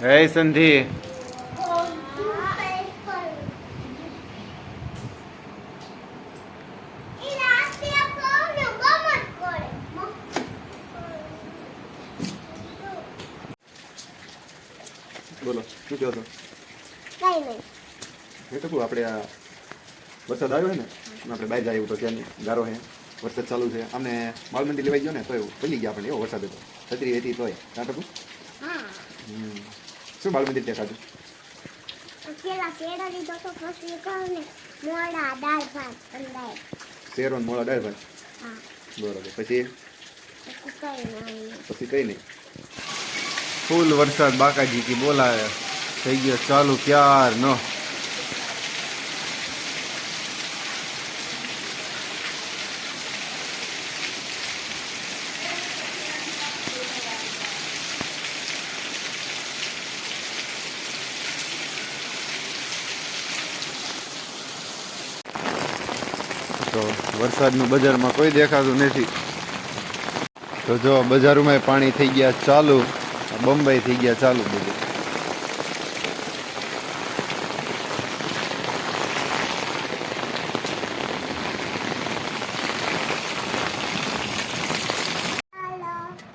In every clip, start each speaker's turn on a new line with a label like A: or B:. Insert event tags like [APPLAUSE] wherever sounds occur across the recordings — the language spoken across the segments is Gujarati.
A: હે સંધિ.
B: બોલો શું કહો છો?
C: કઈ નહીં.
B: એ તો આપણે આ વરસાદ આવ્યો છે ને આપણે બહાર જાય એવું તો ત્યાં ગારો હે વરસાદ ચાલુ છે. અમને માલમંડી લેવાઈ ગયો ને તો એવું પડી ગયા આપણે એવો વરસાદ હતો. છત્રી હતી તોય. કાં ટકું હમ. શું બાળમંદિર ત્યાં ખાધું?
C: પેલા કેળા લીધો તો પછી કહું ને મોડા દાળ ભાત અંદાય.
B: શેરો મોળા દાળ ભાત?
C: હા.
B: બરોબર. પછી?
C: પછી કઈ નહીં.
A: ફૂલ વરસાદ બાકાજી કી બોલાવે. થઈ ગયો ચાલુ ક્યાર નો. તો વરસાદનું બજારમાં કોઈ દેખાતું નથી. તો જો બજારોમાં પાણી થઈ ગયા ચાલુ આ થઈ ગયા ચાલુ બધું.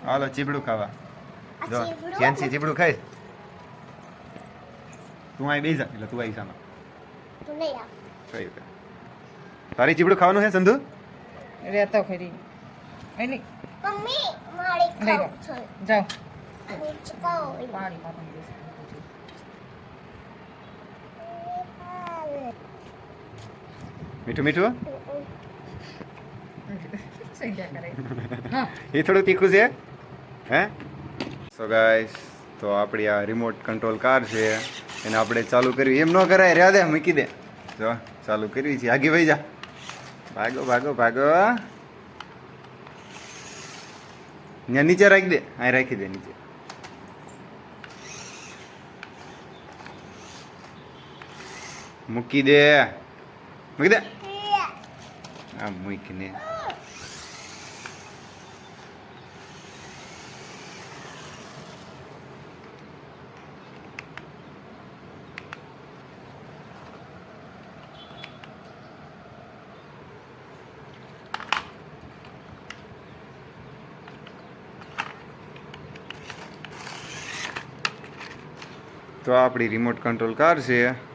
C: હાલો
A: ચીબડું ખાવા. જો
C: ચીબડું?
A: ચીબડું ખાઈ તું અહીં બેસા એટલે તું આવી સામે
C: તું
A: કઈ તારી ચીબડું ખાવાનું હે સંધુ?
D: રહેતો ખરી. એની
C: મમ્મી મારી ખાવ. છે.
D: જાઓ.
A: મીઠું મીઠું
D: સંખ્યા કરે? [LAUGHS] હા.
A: એ થોડું તીખું છે હે? સો ગાઈસ તો આપણી આ રિમોટ કંટ્રોલ કાર છે એને આપણે ચાલુ કરવી એમ ન કરાય રહ્યા દે મૂકી દે. જો ચાલુ કરવી છે. આગી ભાઈ જા. ભાગો ભાગો ભાગો. ને નીચે રાખી દે. અહીં રાખી દે નીચે. મૂકી દે. મૂકી દે. આ મૂકીને. તો આપણી રિમોટ કંટ્રોલ કાર છે.